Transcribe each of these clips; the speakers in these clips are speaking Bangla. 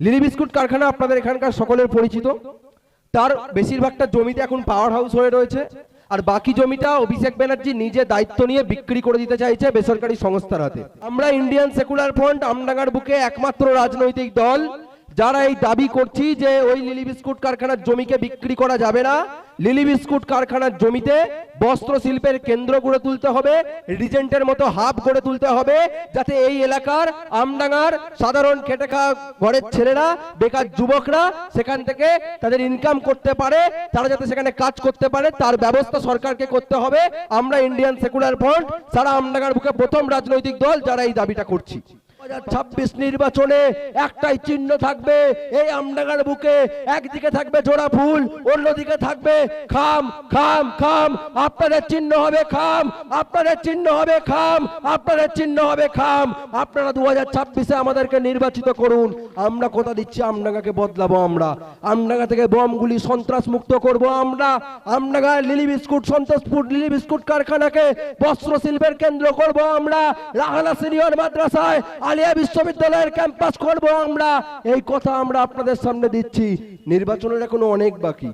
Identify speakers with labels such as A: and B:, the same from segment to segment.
A: লিলি বিস্কুট কারখানা আপনাদের এখানকার সকলের পরিচিত। তার বেশিরভাগটা জমিতে এখন পাওয়ার হাউস হয়ে রয়েছে। আর বাকি জমিটা অভিষেক ব্যানার্জি নিজে দায়িত্ব নিয়ে বিক্রি করে দিতে চাইছে বেসরকারি সংস্থার হাতে। আমরা ইন্ডিয়ান সেকুলার ফ্রন্ট আমডাঙ্গার বুকে একমাত্র রাজনৈতিক দল। যারা এই দাবি করছি যে ওই লিলি বিস্কুট কারখানার জমিকে বিক্রি করা যাবে না লিলি বিস্কুট কারখানার জমিতে বস্ত্র শিল্পের কেন্দ্র গড়ে তুলতে হবে, রিজেন্টের মতো হাব গড়ে তুলতে হবে, যাতে এই এলাকার আমডাঙ্গার সাধারণ খেটে ঘরের ছেলেরা, বেকার যুবকরা সেখান থেকে তাদের ইনকাম করতে পারে, তারা যাতে সেখানে কাজ করতে পারে, তার ব্যবস্থা সরকারকে করতে হবে। আমরা ইন্ডিয়ান সেকুলার ফ্রন্ট সারা আমডাঙ্গার বুকে প্রথম রাজনৈতিক দল যারা এই দাবিটা করছি। ছাব্বিশ নির্বাচনে একটাই চিহ্ন থাকবে, এই আমডাঙ্গার বুকে একদিকে থাকবে জোড়া ফুল, অন্যদিকে থাকবে খাম খাম খাম। আপনাদের চিহ্ন হবে খাম, আপনাদের চিহ্ন হবে খাম, আপনাদের চিহ্ন হবে খাম। আপনারা দু হাজার ছাব্বিশে আমাদেরকে নির্বাচিত করুন। আমরা কথা দিচ্ছি আমডাঙ্গাকে বদলাবো আমরা। আমডাঙ্গা থেকে বমগুলি সন্ত্রাস মুক্ত করব আমরা। আমডাঙ্গায় Lily biscuit Santoshpur Lily biscuit কারখানাকে বস্ত্র শিল্পের কেন্দ্র করব আমরা। রাহানা সিনিয়র মাদ্রাসায় আলিয়া বিশ্ববিদ্যালয়ের ক্যাম্পাস করব আমরা। এই কথা আমরা আপনাদের সামনে দিচ্ছি। নির্বাচনের এখনও অনেক বাকি।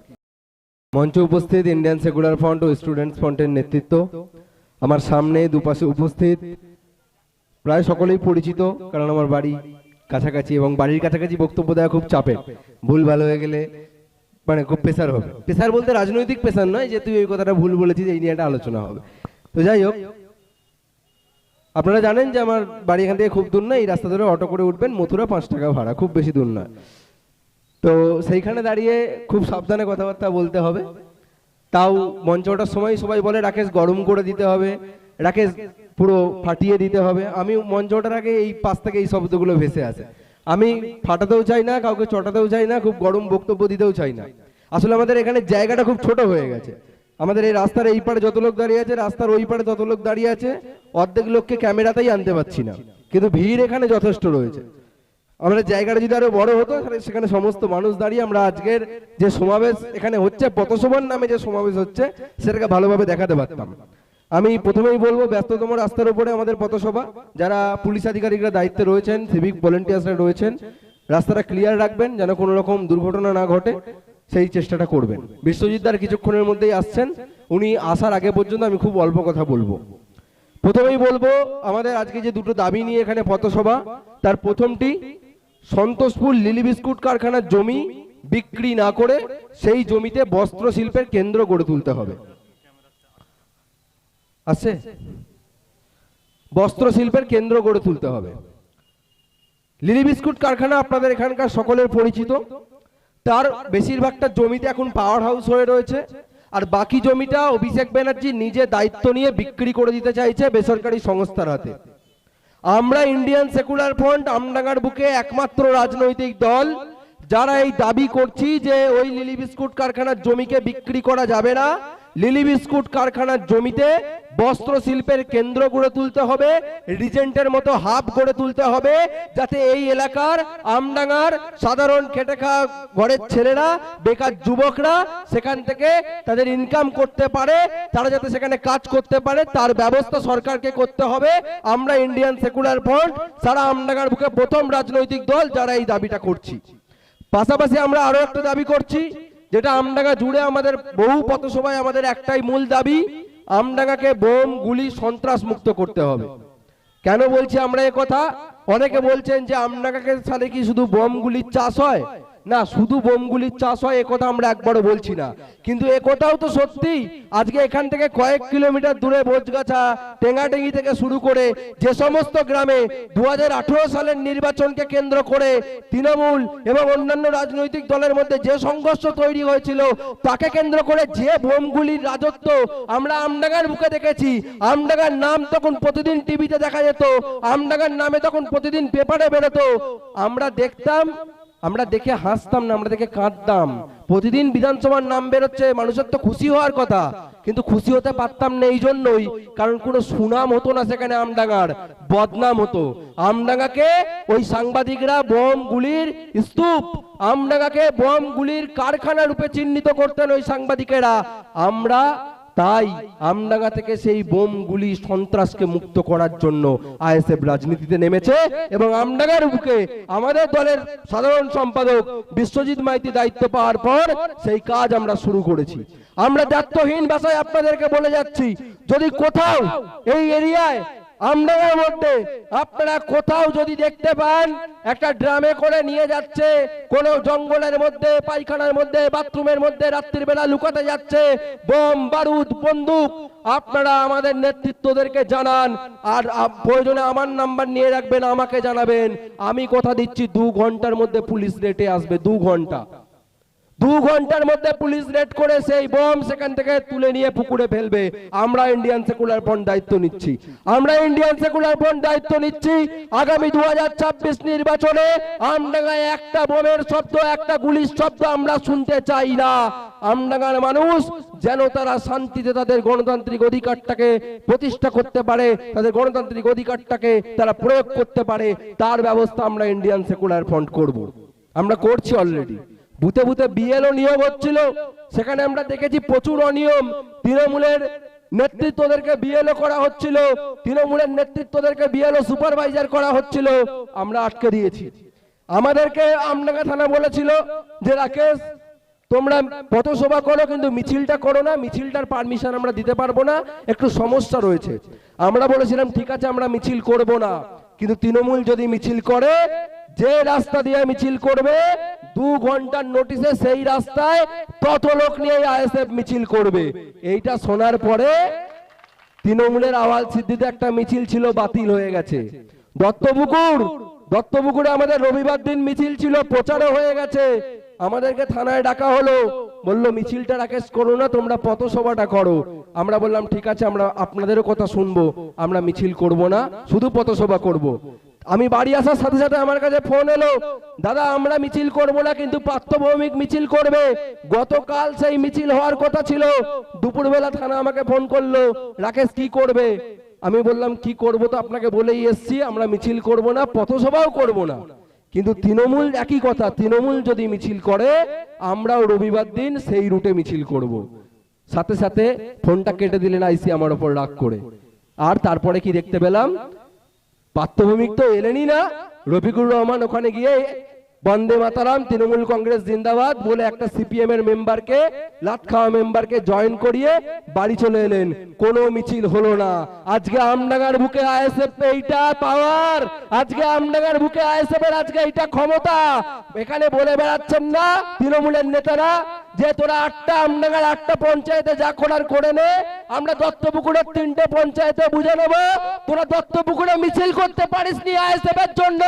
A: মঞ্চে উপস্থিত ইন্ডিয়ান সেকুলার ফ্রন্ট ও স্টুডেন্টস ফ্রন্টের নেতৃত্ব। আমার সামনে দুপাশে উপস্থিত প্রায় সকলেই পরিচিত, কারণ আমার বাড়ি কাছাকাছি এবং বাড়ির কাছাকাছি বক্তব্য দেওয়া খুব চাপের ভুল ভালো হয়ে গেলে মানে খুব প্রেসার হবে। প্রেসার বলতে রাজনৈতিক প্রেসার নয় যে তুই ওই কথাটা ভুল বলেছিস, এই নিয়ে একটা আলোচনা হবে। তো যাই হোক আপনারা জানেন যে আমার বাড়ি এখান থেকে খুব দূর না, এই রাস্তা ধরে অটো করে উঠবেন, মথুরা পাঁচ টাকা ভাড়া, খুব বেশি দূর না। তো সেইখানে দাঁড়িয়ে খুব সাবধানে কথাবার্তা বলতে হবে। তাও মঞ্চ ওঠার সময় সবাই বলে, রাকেশ, গরম করে দিতে হবে, রাকেশ, পুরো ফাটিয়ে দিতে হবে। আমি মঞ্চ ওঠার আগে এই পাশ থেকে এই শব্দগুলো ভেসে আসে। আমি ফাটাতেও চাই না, কাউকে চটাতেও চাই না, খুব গরম বক্তব্য দিতেও চাই না। আসলে আমাদের এখানে জায়গাটা খুব ছোট হয়ে গেছে। আমাদের এই রাস্তার এই পারে যত লোক দাঁড়িয়ে আছে, রাস্তার ওই পারে যত লোক দাঁড়িয়ে আছে, অর্ধেক লোককে ক্যামেরাতেই আনতে পারছি না। কিন্তু ভিড় এখানে যথেষ্ট রয়েছে। আমাদের জায়গাটা যদি আরও বড় হতো সেখানে সমস্ত মানুষ দাঁড়িয়ে আমরা আজকের যে সমাবেশ, এখানে হচ্ছে পথসভার নামে যে সমাবেশ হচ্ছে, সেটাকে ভালোভাবে দেখাতে পারতাম। আমি প্রথমেই বলব, ব্যস্ততম রাস্তার উপরে আমাদের পথসভা, যারা পুলিশ আধিকারিকরা দায়িত্বে রয়েছেন, সিভিক ভলেন্টিয়ার্সরা রয়েছেন, রাস্তাটা ক্লিয়ার রাখবেন, যেন কোনো রকম দুর্ঘটনা না ঘটে। সেই চেষ্টাটা করবেন। বিশ্বজিৎ দার কিছুক্ষণের মধ্যেই আসছেন। উনি আসার আগে পর্যন্ত আমি খুব অল্প কথা বলব। প্রথমেই বলব, আমাদের আজকে যে দুটো দাবি নিয়ে এখানে পথসভা, তার প্রথমটি, সন্তোষপুর লিলি বিস্কুট কারখানার জমি বিক্রি না করে সেই জমিতে বস্ত্র শিল্পের কেন্দ্র গড়ে তুলতে হবে। আছে? বস্ত্র শিল্পের কেন্দ্র গড়ে তুলতে হবে। লিলি বিস্কুট কারখানা আপনাদের এখানকার সকলের পরিচিত। তার বেশিরভাগটা জমিতে এখন পাওয়ার হাউস হয়ে রয়েছে। আর বাকি জমিটা অভিষেক ব্যানার্জি নিজে দায়িত্ব নিয়ে বিক্রি করে দিতে চাইছে বেসরকারি সংস্থার হাতে। আমরা ইন্ডিয়ান সেকুলার ফ্রন্ট আমডাঙ্গার বুকে একমাত্র রাজনৈতিক দল, যারা এই দাবি করছি যে ওই লিলি বিস্কুট কারখানার জমিকে বিক্রি করা যাবে না লিলি বিস্কুট কারখানার জমিতে বস্ত্র শিল্পের কেন্দ্র গড়ে তুলতে হবে রিজেন্টের মতো হাব গড়ে তুলতে হবে, যাতে এই এলাকার আমডাঙ্গার সাধারণ খেটে খাওয়া ঘরের ছেলেরা, বেকার যুবকরা সেখান থেকে তাদের ইনকাম করতে পারে, তারা যাতে সেখানে কাজ করতে পারে, তার ব্যবস্থা সরকারকে করতে হবে। আমরা ইন্ডিয়ান সেকুলার ফ্রন্ট সারা আমডাঙ্গার বুকে প্রথম রাজনৈতিক দল যারা এই দাবিটা করছি। পাশাপাশি আমরা আরও একটা দাবি করছি যেটা আমডাঙ্গা জুড়ে আমাদের বহু পথসভায় আমাদের একটাই মূল দাবি, আমডাঙ্গাকে বোম, গুলি, সন্ত্রাস মুক্ত করতে হবে। কেন বলছি আমরা কথা? অনেকে বলছেন যে আমডাঙ্গাকে সালে কি শুধু বোম, গুলির চাষ হয়? না, শুধু বোমগুলির চাষ হয়, একথা আমরা একবারও বলছি না। কিন্তু একথাও তো সত্যি, আজকে এখান থেকে কয়েক কিলোমিটার দূরে বোঝগাছা টেঙ্গাটেঙ্গি থেকে শুরু করে যে সমস্ত গ্রামে দুহাজার আঠেরো সালের নির্বাচনকে কেন্দ্র করে তৃণমূল এবং অন্যান্য রাজনৈতিক দলের মধ্যে যে সংঘর্ষ তৈরি হয়েছিল, তাকে কেন্দ্র করে যে বোমগুলির রাজত্ব আমরা আমডাঙ্গার মুখে দেখেছি, আমডাঙ্গার নাম তখন প্রতিদিন টিভিতে দেখা যেত, আমডাঙ্গার নামে তখন প্রতিদিন পেপারে বেরোতো। আমরা দেখতাম আমরা দেখে হাসতাম না, আমরা দেখে কাঁদতাম। প্রতিদিন বিধানসভার নাম বেরোচ্ছে, মানুষের তো খুশি হওয়ার কথা। কিন্তু খুশি হতে পারতাম না এই জন্যই কারণ কোনো সুনাম হতো না সেখানে আমডাঙ্গার, বদনাম হতো। আমডাঙ্গাকে ওই সাংবাদিকরা বোম গুলির স্তূপ, আমডাঙ্গাকে বোম গুলির কারখানা রূপে চিহ্নিত করতেন ওই সাংবাদিকেরা। আমরা তাই আমডাঙ্গা থেকে সেই বোম গুলি সন্ত্রাসকে মুক্ত করার জন্য আইএসএফ রাজনীতিতে নেমেছে এবং আমডাঙ্গার বুকে আমাদের দলের সাধারণ সম্পাদক বিশ্বজিৎ মাইতি দায়িত্ব পাওয়ার পর সেই কাজ আমরা শুরু করেছি। আমরা দায়িত্বহীন ভাষায় আপনাদেরকে বলে যাচ্ছি, যদি কোথাও এই এরিয়ায় আমডাঙ্গার মধ্যে আপনারা কোথাও যদি দেখতে পান, একটা ড্রামে করে নিয়ে যাচ্ছে, কোন জঙ্গলের মধ্যে, পায়খানার মধ্যে, বাথরুমের মধ্যে রাত্রির বেলা লুকাতে যাচ্ছে, বোম, বারুদ, বন্দুক, আপনারা আমাদের নেতৃত্বদেরকে জানান, আর প্রয়োজনে আমার নাম্বার নিয়ে রাখবেন, আমাকে জানাবেন। আমি কথা দিচ্ছি, দু ঘণ্টার মধ্যে পুলিশ রেটে আসবে, দু ঘণ্টা। দু ঘণ্টার মধ্যে পুলিশ রেড করে সেই বোম সেখান থেকে তুলে নিয়ে পুকুরে ফেলবে। আমরা ইন্ডিয়ান সেকুলার ফ্রন্ট দায়িত্ব নিচ্ছি। আমরা ইন্ডিয়ান সেকুলার ফ্রন্ট দায়িত্ব নিচ্ছি। আগামী দু নির্বাচনে আমডাঙ্গায় একটা বোমের শব্দ, একটা গুলির শব্দ আমরা শুনতে চাই না। আমডাঙ্গার মানুষ যেন তারা শান্তিতে তাদের গণতান্ত্রিক অধিকারটাকে প্রতিষ্ঠা করতে পারে, তাদের গণতান্ত্রিক অধিকারটাকে তারা প্রয়োগ করতে পারে, তার ব্যবস্থা আমরা ইন্ডিয়ান সেকুলার ফ্রন্ট করব। আমরা করছি অলরেডি বুথে বুথে বিএলও নিয়োগ হচ্ছিল। সেখানে আমরা দেখেছি প্রচুর অনিয়ম। তৃণমূলের নেতৃত্বদেরকে বিএলও করা হচ্ছিল। তৃণমূলের নেতৃত্বদেরকে বিএলও সুপারভাইজার করা হচ্ছিল। আমরা আটকে দিয়েছি। আমাদেরকে থানা বলেছিল যে, রাকেশ, তোমরা পথসভা করো, কিন্তু মিছিলটা করো না। মিছিলটার পারমিশন আমরা দিতে পারব না। একটু সমস্যা রয়েছে। আমরা বলেছিলাম, ঠিক আছে, আমরা মিছিল করব না। কিন্তু তৃণমূল যদি মিছিল করে, যে রাস্তা দিয়ে মিছিল করবে দু ঘণ্টার নোটিশে সেই রাস্তায় তত লোক নিয়ে আইএসএফ মিছিল করবে? এইটা শোনার পরে তৃণমূলের আওয়াজ সিদ্ধিতে একটা মিছিল ছিল, বাতিল হয়ে গেছে। দত্তপুকুর, দত্তপুকুরে আমাদের রবিবার দিন মিছিল ছিল, প্রচারও হয়ে গেছে। আমাদেরকে থানায় ডাকা হলো। বলল, মিছিলটা রাকেশ, করো না, তোমরা পথসভাটা করো। আমরা বললাম, ঠিক আছে, আমরা আপনাদেরও কথা শুনব। আমরা মিছিল করব না, শুধু পথসভা করব। আমি বাড়ি আসার সাথে সাথে আমার কাছে ফোন এলো, দাদা, আমরা মিছিল করব না, কিন্তু পার্থভৌমিক মিছিল করবে। গতকাল সেই মিছিল হওয়ার কথা ছিল। দুপুরবেলা থানা আমাকে ফোন করল, রাকেশ, কি করবে? আমি বললাম, কি করব তো আপনাকে বলেই এসছি, আমরা মিছিল করব না, পথসভাও করব না। কিন্তু তৃণমূল একই কথা, তৃণমূল যদি মিছিল করে, আমরাও রবিবার দিন সেই রুটে মিছিল করব। সাথে সাথে ফোনটা কেটে দিলেন আইসি আমার ওপর রাগ করে। আর তারপরে কি দেখতে পেলাম? পার্থভূমিক তো এলেনই না। রফিকুর রহমান ওখানে গিয়ে বন্দে মাতারাম, তৃণমূল কংগ্রেস জিন্দাবাদ বলে একটা সিপিএম এর মেম্বারকে লাট খাওয়া মেম্বারকে জয়েন করিয়ে বাড়ি চলে এলেন। কোনো মিছিল হলো না। আজকে আমডাঙ্গার বুকে আইএসএফ এইটা পাওয়ার আজকে আমডাঙ্গার বুকে আইএসএফ এর আজকে এইটা ক্ষমতা। এখানে বলে বেড়াচ্ছেন না তৃণমূলের নেতারা। যে তোরা আটটা, আমডাঙ্গার আটটা পঞ্চায়েতে যা করার করে নে, আমরা দত্তপুকুরের তিনটে পঞ্চায়েতে বুঝে নেব। তোরা দত্তপুকুরে মিছিল করতে পারিস নি আইএসএফের জন্য।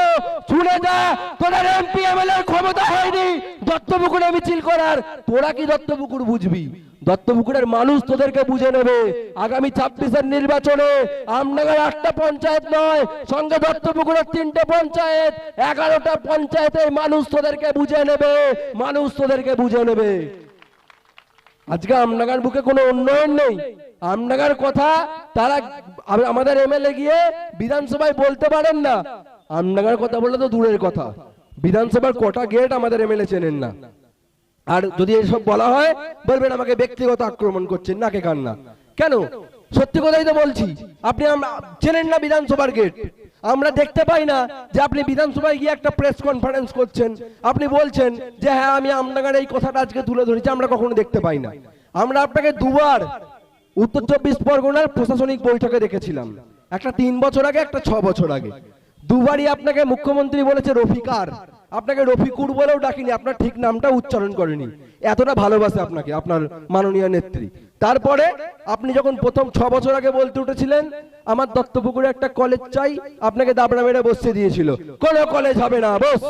A: শুনে যা, তোদের এমপি, এমএলএ ক্ষমতা হয়নি দত্তপুকুরে মিছিল করার। তোরা কি দত্তপুকুর বুঝবি? দত্তপুকুরের মানুষ তোদেরকে বুঝে নেবে। আগামী ছাব্বিশের নির্বাচনে আমনগর আটটা পঞ্চায়েত নয়, সঙ্গে দত্তপুকুরের তিনটে পঞ্চায়েত। এগারোটা পঞ্চায়েতে মানুষ তোদেরকে বুঝে নেবে, মানুষ তোদেরকে বুঝে নেবে। আজকে আমনাগার বুকে কোনো উন্নয়ন নেই। আমনাগার কথা তারা আম- আমাদের এমএলএ গিয়ে বিধানসভায় বলতে পারেন না। আমনাগার কথা বললে তো দূরের কথা। বিধানসভার কটা গেট আমাদের এমএলএ চেনেন না। আর যদি এসব বলা হয়, বলবেন আমাকে ব্যক্তিগত আক্রমণ করছেন, নাকে কান্না কেন? সত্যি কথাই তো বলছি, আপনি আমরা চেনেন না বিধানসভার গেট। আমরা দেখতে পাই না যে আপনি বিধানসভায় গিয়ে একটা প্রেস কনফারেন্স করছেন। আপনি বলছেন যে হ্যাঁ আমি আপনার এই কথাটা আজকে তুলে ধরেছি, আমরা কখনো দেখতে পাই না। আমরা আপনাকে দুবার উত্তর চব্বিশ পরগনার প্রশাসনিক বৈঠকে দেখেছিলাম। একটা তিন বছর আগে, একটা ছ বছর আগে। দুবারই আপনাকে মুখ্যমন্ত্রী বলেছে রফিকার আপনাকে রফিকুর বলেও ডাকিনি, আপনার ঠিক নামটা উচ্চারণ করেনি। এতটা ভালোবাসে আপনাকে, আপনার মাননীয় নেত্রী। তারপরে আপনি যখন প্রথম ছ বছর আগে বলতে উঠেছিলেন, আমার দত্তপুকুরে একটা কলেজ চাই আপনাকে দাবড়া মেরে বসিয়ে দিয়েছিল। কোনো কলেজ হবে না, বস।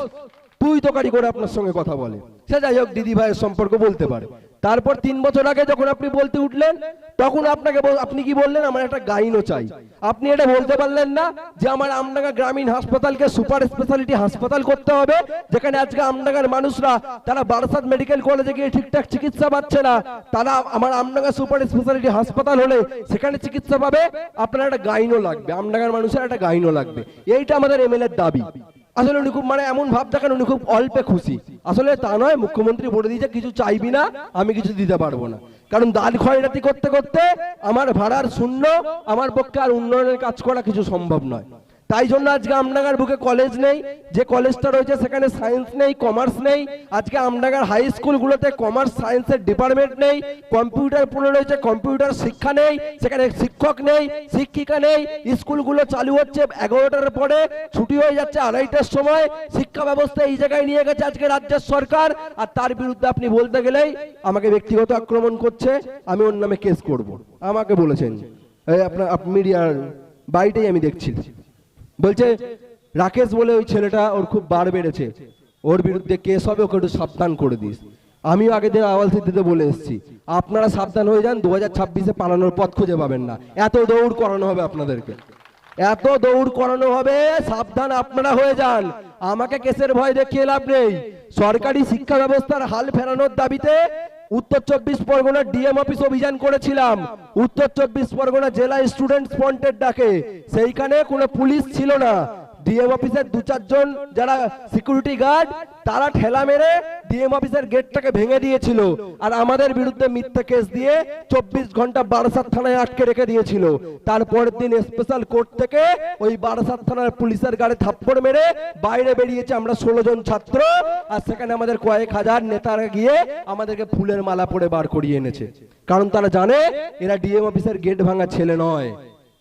A: তুই তোকারি করে আপনার সঙ্গে কথা বলে। সে যাই হোক দিদি ভাইয়ের সম্পর্ক বলতে পারে। তারপর তিন বছর আগে যখন আপনি বলতে উঠলেন তখন আপনাকে আপনি কি বললেন? আমার একটা গাইনও চাই। আপনি এটা বলতে পারলেন না যে আমার আমডাঙ্গা গ্রামীণ হাসপাতালকে সুপার স্পেশালিটি হাসপাতাল করতে হবে, যেখানে আজকে আমডাঙ্গার মানুষরা, তারা বারাসাত মেডিকেল কলেজে গিয়ে ঠিকঠাক চিকিৎসা পাচ্ছে না, তারা আমার আমডাঙ্গা সুপার স্পেশালিটি হাসপাতাল হলে সেখানে চিকিৎসা পাবে। আপনার একটা গাইনও লাগবে, আমডাঙ্গার মানুষের একটা গাইনও লাগবে। এইটা আমাদের এমএলএর দাবি। আসলে উনি খুব মানে এমন ভাব দেখেন, উনি খুব অল্পে খুশি। আসলে তা নয়, মুখ্যমন্ত্রী বলে দিয়েছে, কিছু চাইবি না, আমি কিছু দিতে পারব না। কারণ দাল খয়রাতি করতে করতে আমার ভাড়ার শূন্য, আমার পক্ষে আর উন্নয়নের কাজ করা কিছু সম্ভব নয়। তাই জন্য আজকে আমডাঙ্গার বুকে কলেজ নেই, যে কলেজটা রয়েছে সেখানে সায়েন্স নেই কমার্স নেই। আজকে আমডাঙ্গার হাই স্কুলগুলোতে কমার্স সায়েন্সের ডিপার্টমেন্ট নেই কম্পিউটার পড়ে রয়েছে কম্পিউটার শিক্ষা নেই, সেখানে শিক্ষক নেই, শিক্ষিকা নেই। স্কুলগুলো চালু হচ্ছে এগারোটার পরে, ছুটি হয়ে যাচ্ছে আড়াইটার সময়। শিক্ষা ব্যবস্থা এই জায়গায় নিয়ে গেছে আজকে রাজ্যের সরকার। আর তার বিরুদ্ধে আপনি বলতে গেলেই আমাকে ব্যক্তিগত আক্রমণ করছে, আমি ওর নামে কেস করব। আমাকে বলেছেন আপনার মিডিয়ার বাড়িতেই আমি দেখছি। বলছে, রাকেশ বলে ওই ছেলেটা ওর খুব বার বেড়েছে। ওর বিরুদ্ধে কেস হবে ওকে একটু সাবধান করে দিস। আমিও আগের দিন আওয়াল সিদ্ধিতে বলে এসেছি। আপনারা সাবধান হয়ে যান, দু হাজার ছাব্বিশে পালানোর পথ খুঁজে পাবেন না। এত দৌড় করানো হবে আপনাদেরকে। এত দৌড় করানো হবে, সাবধান আপনারা হয়ে যান। আমাকে কেসের ভয় দেখিয়ে লাভ নেই। সরকারি শিক্ষা ব্যবস্থার হাল ফেরানোর দাবিতে উত্তর চব্বিশ পরগনা ডিএম অফিস অভিযান করেছিলাম। উত্তর চব্বিশ পরগনা জেলা স্টুডেন্ট ফ্রন্টের ডাকে। সেইখানে কোনো পুলিশ ছিল না। ডিএম অফিসের দু চারজন যারা সিকিউরিটি গার্ড তারা ঠেলা মেরে ডিএম অফিসের গেটটাকে ভেঙে দিয়েছিল। আর আমাদের বিরুদ্ধে মিথ্যা কেস দিয়ে চব্বিশ ঘণ্টা বারাসাত থানায় আটকে রেখে দিয়েছিল। তারপরের দিন স্পেশাল কোর্ট থেকে ওই বারাসাত থানার পুলিশের গাড়ি থাপ্পড় মেরে বাইরে বেরিয়েছে আমরা ষোলো জন ছাত্র। আর সেখানে আমাদের কয়েক হাজার নেতারা গিয়ে আমাদেরকে ফুলের মালা পরে বার করিয়ে এনেছে। কারণ তারা জানে, এরা ডিএম অফিসের গেট ভাঙা ছেলে নয়।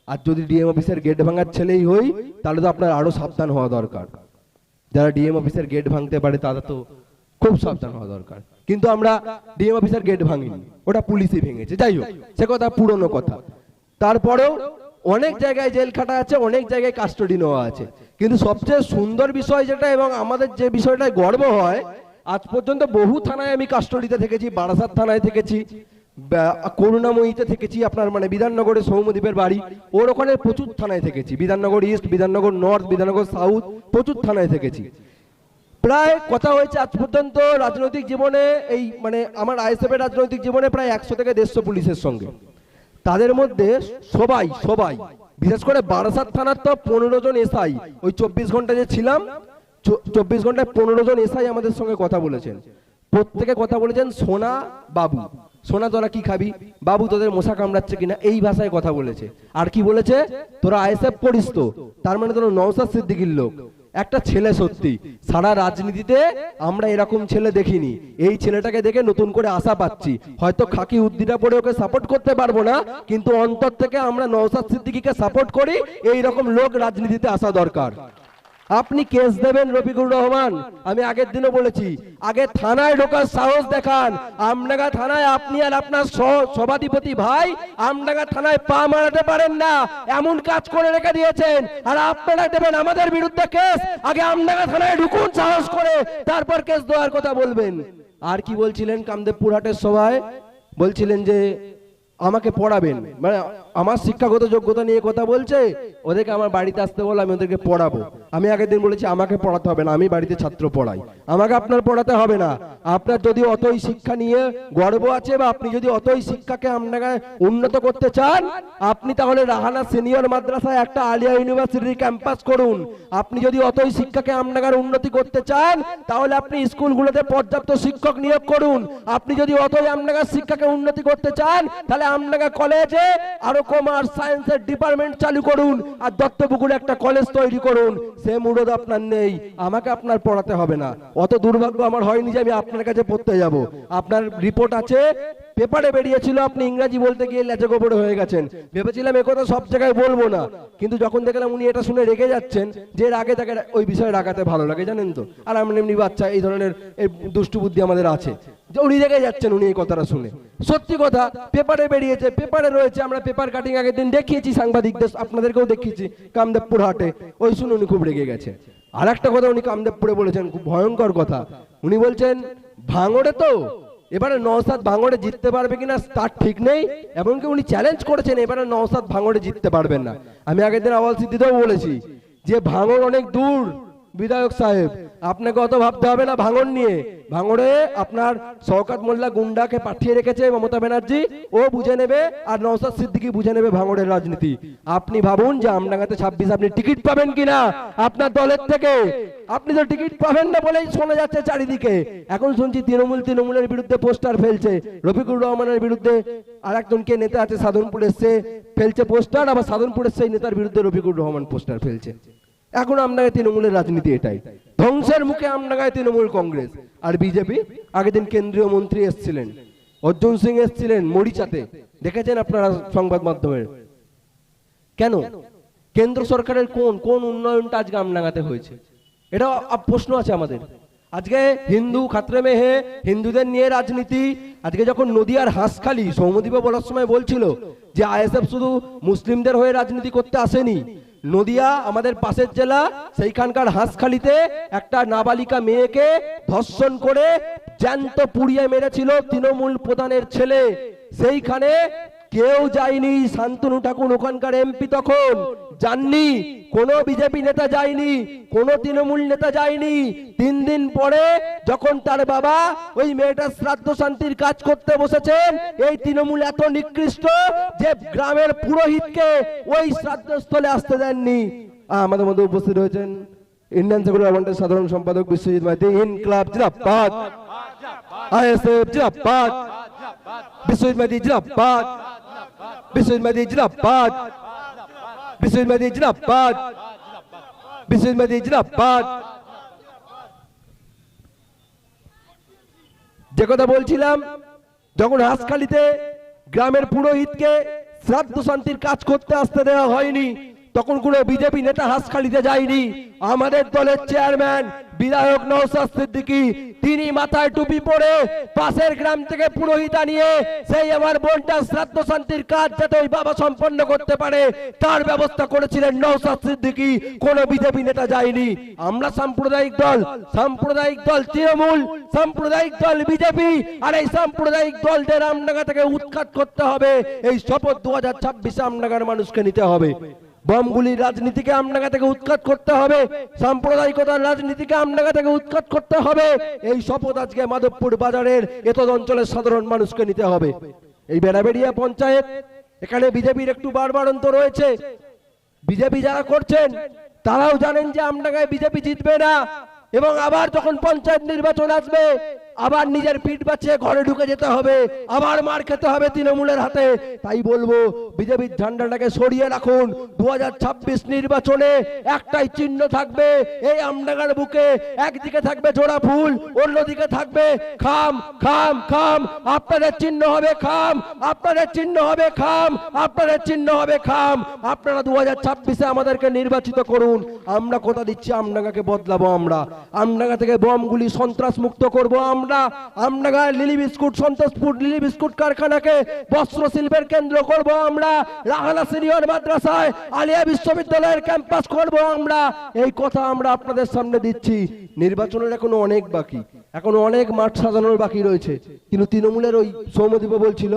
A: আর যদি ডিএম অফিসের গেট ভাঙার ছেলেই হই, তাহলে তো আপনার আরও সাবধান হওয়া দরকার। যারা ডিএম অফিসের গেট ভাঙতে পারে, তারা তো খুব সাবধান হওয়া দরকার। কিন্তু আমরা ডিএম অফিসের গেট ভাঙিনি, ওটা পুলিশই ভেঙেছে। যাই হোক, সে কথা পুরনো কথা। তারপরেও অনেক জায়গায় জেল খাটা আছে, অনেক জায়গায় কাস্টডি নেওয়া আছে। কিন্তু সবচেয়ে সুন্দর বিষয় যেটা এবং আমাদের যে বিষয়টায় গর্ব হয়, আজ পর্যন্ত বহু থানায় আমি কাস্টডিতে থেকেছি, বারাসাত থানায় থেকেছি। করুণাময়ীতে থেকেছি আপনার মানে বিধাননগরে সৌমদ্বীপের বাড়ি। ওর ওখানে প্রচুর থানায় থেকেছি। Bidhannagar east, Bidhannagar north, Bidhannagar south, প্রচুর থানায় থেকেছি। প্রায় কথা হয়েছে আজ পর্যন্ত রাজনৈতিক জীবনে এই মানে আমার আইএসএফ এর রাজনৈতিক জীবনে প্রায় একশো থেকে দেড়শো পুলিশের সঙ্গে। তাদের মধ্যে সবাই সবাই, বিশেষ করে বারাসাত থানার তো পনেরো জন এসআই। ওই চব্বিশ ঘণ্টা যে ছিলাম চব্বিশ ঘন্টায় পনেরো জন এসআই আমাদের সঙ্গে কথা বলেছেন। প্রত্যেকে কথা বলেছেন সোনা বাবু। সোনা, তোরা কি খাবি? বাবু তোদের মশা কামড়াচ্ছে কিনা? এই ভাষায় কথা বলেছে। আর কি বলেছে? তোরা আইএসএফ পড়িস তো। তার মানে তোরা নওসাদ সিদ্দিকির লোক। একটা ছেলে সত্যি। সারা রাজনীতিতে আমরা এরকম ছেলে দেখিনি। এই ছেলেটাকে দেখে নতুন করে আশা পাচ্ছি। হয়তো খাকি উদ্দিটা পরে ওকে সাপোর্ট করতে পারব না, কিন্তু অন্তর থেকে আমরা নওসাদ সিদ্দিকিকে সাপোর্ট করি। এই রকম লোক রাজনীতিতে আসা দরকার। আপনি কেস দেবেন রফিকুর রহমান। আমি আগের দিনও বলেছি, আগে থানায় ঢোকার সাহস দেখান। আমডাঙ্গা থানায় আপনি আর আপনার সভাধিপতি ভাই আমডাঙ্গা থানায় পা মারাতে পারেন না। এমন কাজ করে রেখে দিয়েছেন। আর আপনারা দেবেন আমাদের বিরুদ্ধে কেস। আগে আমডাঙ্গা থানায় ঢুকুন, সাহস করে। তারপর কেস দেওয়ার কথা বলবেন। আর কি বলছিলেন কামদেবপুর হাটের সভায়? বলছিলেন যে আমাকে পড়াবেন। মানে আমার শিক্ষাগত যোগ্যতা নিয়ে কথা বলছে, ওদেরকে আমার বাড়িতে আসতে বলে, আমি ওদেরকে পড়াবো। আমি আগের দিন বলেছি, আমাকে পড়াতে হবে না, আমি বাড়িতে ছাত্র পড়াই। আমাকে আপনার পড়াতে হবে না। আপনার যদি অতই শিক্ষা নিয়ে গর্ব আছে বা আপনি যদি অতই শিক্ষাকে আপনাকে উন্নত করতে চান, আপনি তাহলে রাহানা সিনিয়র মাদ্রাসায় একটা আলিয়া ইউনিভার্সিটির ক্যাম্পাস করুন। আপনি যদি অতই শিক্ষাকে আপনার উন্নতি করতে চান, তাহলে আপনি স্কুলগুলোতে পর্যাপ্ত শিক্ষক নিয়োগ করুন। আপনি যদি অতই আপনার শিক্ষাকে উন্নতি করতে চান, তাহলে আপনার কলেজে আরও কমার্স সায়েন্সের ডিপার্টমেন্ট চালু করুন আর দত্তপুকুরে একটা কলেজ তৈরি করুন। সে মুরদ আপনার নেই, আমাকে আপনার পড়াতে হবে না। অত দুর্ভাগ্য আমার হয়নি যে আমি আপনার কাছে পড়তে যাব। আপনার রিপোর্ট আছে পেপারে বেরিয়েছিল, আপনি ইংরাজি বলতে গিয়ে লেজে গোবরে হয়ে গেছেন। ভেবেছিলাম একথা সব জায়গায় বলব না, কিন্তু যখন দেখলাম উনি এটা শুনে রেগে যাচ্ছেন, যে এর আগে তাকে ওই বিষয়ে রাখাতে ভালো লাগে, জানেন তো? আর আমরা এমনি বাচ্চা, এই ধরনের দুষ্টু বুদ্ধি আমাদের আছে। যে উনি রেগে যাচ্ছেন উনি এই কথাটা শুনে। সত্যি কথা, পেপারে বেরিয়েছে, পেপারে রয়েছে, আমরা পেপার কাটিং আগের দিন দেখিয়েছি সাংবাদিকদের, আপনাদেরকেও দেখিয়েছি কামদেবপুর হাটে। ওই শুনে উনি খুব রেগে গেছে। আর একটা কথা উনি কামদেবপুরে বলেছেন, খুব ভয়ঙ্কর কথা। উনি বলছেন, ভাঙড়ে তো এবারে নওসাদ ভাঙড়ে জিততে পারবে কিনা তার ঠিক নেই, এমনকি উনি চ্যালেঞ্জ করেছেন, এবারে নওসাদ ভাঙড়ে জিততে পারবেন না। আমি আগের দিন আওয়াল সিদ্ধিতেও বলেছি, যে ভাঙড় অনেক দূর বিধায়ক সাহেব, আপনাকে অত ভাবতে হবে না, ভাঙন নিয়ে। ভাঙড়ে আপনার শওকাত মোল্লা গুন্ডাকে পাঠিয়ে রেখেছে মমতা ব্যানার্জি। ও বুঝে নেবে আর নওসাদ সিদ্দিকি বুঝে নেবে ভাঙড়ের রাজনীতি। আপনি ভাবুন যে আমডাঙ্গাতে ছাব্বিশ আপনি টিকিট পাবেন কিনা আপনার দলের থেকে। আপনি তো টিকিট পাবেন না বলেই শোনা যাচ্ছে চারিদিকে। এখন শুনছি তৃণমূল তৃণমূলের বিরুদ্ধে পোস্টার ফেলছে। রফিকুর রহমানের বিরুদ্ধে আর একজনকে নেতা আছে সাধনপুরের সে ফেলছে পোস্টার, আবার সাধনপুরের সেই নেতার বিরুদ্ধে রফিকুর রহমান পোস্টার ফেলছে। এখন আমনাগায় তৃণমূলের রাজনীতি এটাই। ধ্বংসের মুখে আমনাগায় তৃণমূল কংগ্রেস। আর বিজেপি আগের দিন কেন্দ্রীয় মন্ত্রী এসছিলেন। অর্জুন সিং এসছিলেন মরিচাতে। দেখেছেন আপনারা সংবাদ মাধ্যমে কেন? কেন্দ্র সরকারের কোন কোন উন্নয়নটা আজকে আমনাগাতে হয়েছে? এটা প্রশ্ন আছে আমাদের। আজকে হিন্দু খাত্রে মেহে হিন্দুদের নিয়ে রাজনীতি। আজকে যখন নদিয়ার হাঁসখালি সৌমদীপ বলার সময় বলছিল যে আইএসএফ শুধু মুসলিমদের হয়ে রাজনীতি করতে আসেনি, নদিয়া আমাদের পাশের জেলা, সেইখানকার হাঁসখালিতে একটা নাবালিকা মেয়েকে ধর্ষণ করে জ্যান্ত পুড়িয়ে মেরেছিল তৃণমূল প্রধানের ছেলে। সেইখানে কেউ যায়নি শান্তনু ঠাকুর ওখানকার এমপি তখন। যাননি কোন বিজেপি নেতা যায়নি কোন তৃণমূল নেতা যায়নি। তিন দিন পরে যখন তার বাবা ওই মেয়েটার শ্রাদ্ধ শান্তির কাজ করতে বসেছেন এই তৃণমূল এত নিকৃষ্ট যে গ্রামের পুরোহিতকে ওই শ্রাদ্ধস্থলে আসতে দেননি। আমাদের মধ্যে উপস্থিত হয়েছেন ইন্ডিয়ান সেকুলার ফ্রন্টের সাধারণ সম্পাদক বিশ্বজিৎ মাইতি ইনকলাব জিন্দাবাদ আইএসএফ জিন্দাবাদ বিশ্বজিৎ মাইতি জিন্দাবাদ যে কথা বলছিলাম যখন হাঁসখালিতে গ্রামের পুরোহিতকে শ্রাদ্ধ শান্তির কাজ করতে আসতে দেওয়া হয়নি তখন কোনো বিজেপি নেতা হাঁসখালিতে যায়নি। আমাদের দলের চেয়ারম্যান, বিধায়ক নৌসাদ সিদ্দিকী, তিনি মাথায় টুপি পরে পাশের গ্রাম থেকে পুরোহিত নিয়ে সেই আমার বোনটার শ্রাদ্ধ শান্তির কাজ যাতে ওই বাবা সম্পন্ন করতে পারে, তার ব্যবস্থা করেছিলেন নৌসাদ সিদ্দিকী। কোনো বিজেপি নেতা যায়নি। আমরা সাম্প্রদায়িক দল সাম্প্রদায়িক দল তৃণমূল, সাম্প্রদায়িক দল বিজেপি, আর এই সাম্প্রদায়িক দলদের আমনাগা থেকে উৎখাত করতে হবে। এই শপথ দু হাজার ছাব্বিশে আমনাগার মানুষকে নিতে হবে। বমগুলির রাজনীতিকে আমনাগা থেকে উৎখাত করতে হবে, সাম্প্রদায়িকতার রাজনীতিকে আমনাগা থেকে উৎখাত করতে হবে। এই শপথ আজকে মাধবপুর বাজারের এতদ অঞ্চলের সাধারণ মানুষকে নিতে হবে। এই বেড়াবেড়িয়া পঞ্চায়েত, এখানে বিজেপির একটু বারবারন্ত রয়েছে। বিজেপি যারা করছেন, তারাও জানেন যে আমডাঙ্গায় বিজেপি জিতবে না। এবং আবার যখন পঞ্চায়েত নির্বাচন আসবে আবার নিজের পিঠ বাঁচিয়ে ঘরে ঢুকে যেতে হবে। আবার মার খেতে হবে তৃণমূলের হাতে। তাই বলব, বিজেপির ঝান্ডাটাকে সরিয়ে রাখুন। দুহাজার ছাব্বিশ নির্বাচনে একটাই চিহ্ন থাকবে, এই আমডাঙ্গার বুকে। একদিকে থাকবে জোড়া ফুল, অন্যদিকে থাকবে খাম খাম খাম। আপনাদের চিহ্ন হবে খাম, আপনাদের চিহ্ন হবে খাম, আপনাদের চিহ্ন হবে খাম। আপনারা দু হাজার ছাব্বিশে আমাদেরকে নির্বাচিত করুন। আমরা কথা দিচ্ছি আমডাঙ্গাকে বদলাবো আমরা? আমডাঙ্গা থেকে বমগুলি সন্ত্রাস মুক্ত করব আমরা। Amdanga Lily biscuit, Santoshpur Lily biscuit কারখানাকে বস্ত্র শিল্পের কেন্দ্র করব আমরা, রাহানা সিনিয়র মাদ্রাসায় আলিয়া বিশ্ববিদ্যালয়ের ক্যাম্পাস করব আমরা। এই কথা আমরা আপনাদের সামনে দিচ্ছি। নির্বাচনের এখনও অনেক বাকি, এখনও অনেক মাঠ সাজানোর বাকি রয়েছে। কিন্তু তৃণমূলের ওই সৌমদীপ বলছিল,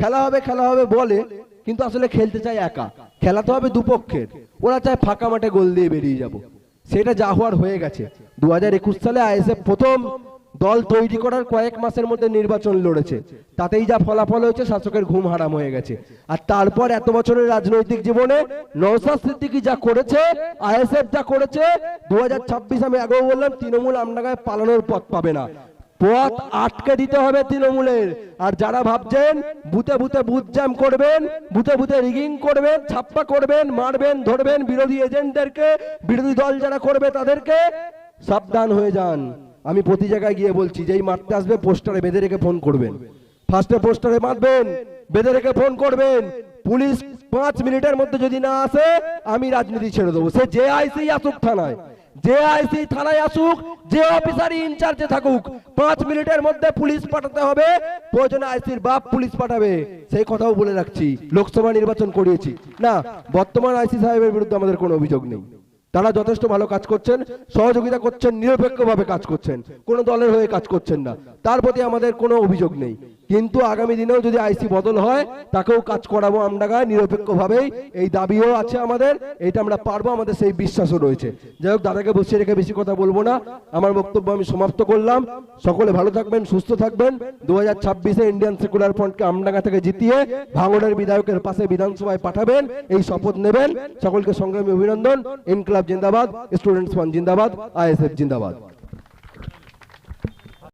A: খেলা হবে খেলা হবে বলে, কিন্তু আসলে খেলতে চায় একা। খেলা তো হবে দুপক্ষের, ওরা চায় ফাঁকা মাঠে গোল দিয়ে বেরিয়ে যাব। সেটা যা হওয়ার হয়ে গেছে। দু হাজার একুশ সালে আইএসএফ প্রথম দল তৈরি করার কয়েক মাসের মধ্যে নির্বাচন লড়েছে। তাতেই যা ফলাফল হয়েছে, শাসকের ঘুম হারাম হয়ে গেছে। আর তারপর এত বছরের রাজনৈতিক জীবনে নৌসাদ সিদ্দিকী যা করেছে, আইএসএফ যা করেছে দু হাজার ছাব্বিশ আমি আগেও বললাম, তৃণমূল আমনাগায় পালানোর পথ পাবে না। পথ আটকে দিতে হবে তৃণমূলের। আর যারা ভাবছেন বুতে বুতে বুথ জ্যাম করবেন বুতে বুতে রিগিং করবেন, ছাপ্পা করবেন, মারবেন, ধরবেন বিরোধী এজেন্টদেরকে, বিরোধী দল যারা করবে তাদেরকে, সাবধান হয়ে যান। আমি প্রতি জায়গায় গিয়ে বলছি, যেই মারতে আসবে, পোস্টারে বেঁধে রেখে ফোন করবেন। ফার্স্টে পোস্টারে মারবেন, বেঁধে রেখে ফোন করবেন। পুলিশ পাঁচ মিনিটের মধ্যে যদি না আসে, আমি রাজনীতি ছেড়ে দেবো। সে যে আইসি আসুক থানায় যে আইসি থানায় আসুক, যে অফিসারই ইনচার্জে থাকুক, পাঁচ মিনিটের মধ্যে পুলিশ পাঠাতে হবে, প্রয়োজনে আইসির বাপ পুলিশ পাঠাবে। সেই কথাও বলে রাখছি, লোকসভা নির্বাচন করিয়েছি। না, বর্তমান আইসি সাহেবের বিরুদ্ধে আমাদের কোনো অভিযোগ নেই। তারা যথেষ্ট ভালো কাজ করছেন, সহযোগিতা করছেন, নিরপেক্ষভাবে কাজ করছেন, কোনো দলের হয়ে কাজ করছেন না। তার প্রতি আমাদের কোনো অভিযোগ নেই। কিন্তু আগামী দিনেও যদি আইসি বদল হয়, তাকেও কাজ করাবো আমডাঙ্গায় নিরপেক্ষভাবেই। এই দাবিও আছে আমাদের এটা আমরা পারব, আমাদের সেই বিশ্বাসও রয়েছে। যাই হোক, দাদাকে বসিয়ে রেখে বেশি কথা বলব না। আমার বক্তব্য আমি সমাপ্ত করলাম। সকলে ভালো থাকবেন, সুস্থ থাকবেন। দু হাজার ছাব্বিশে ইন্ডিয়ান সেকুলার ফ্রন্টকে আমডাঙ্গা থেকে জিতিয়ে ভাঙড়ের বিধায়কের পাশে বিধানসভায় পাঠাবেন, এই শপথ নেবেন। সকলকে সংগ্রামী অভিনন্দন। ইনকলাব জিন্দাবাদ, স্টুডেন্টস ফান জিন্দাবাদ, আইএসএফ জিন্দাবাদ।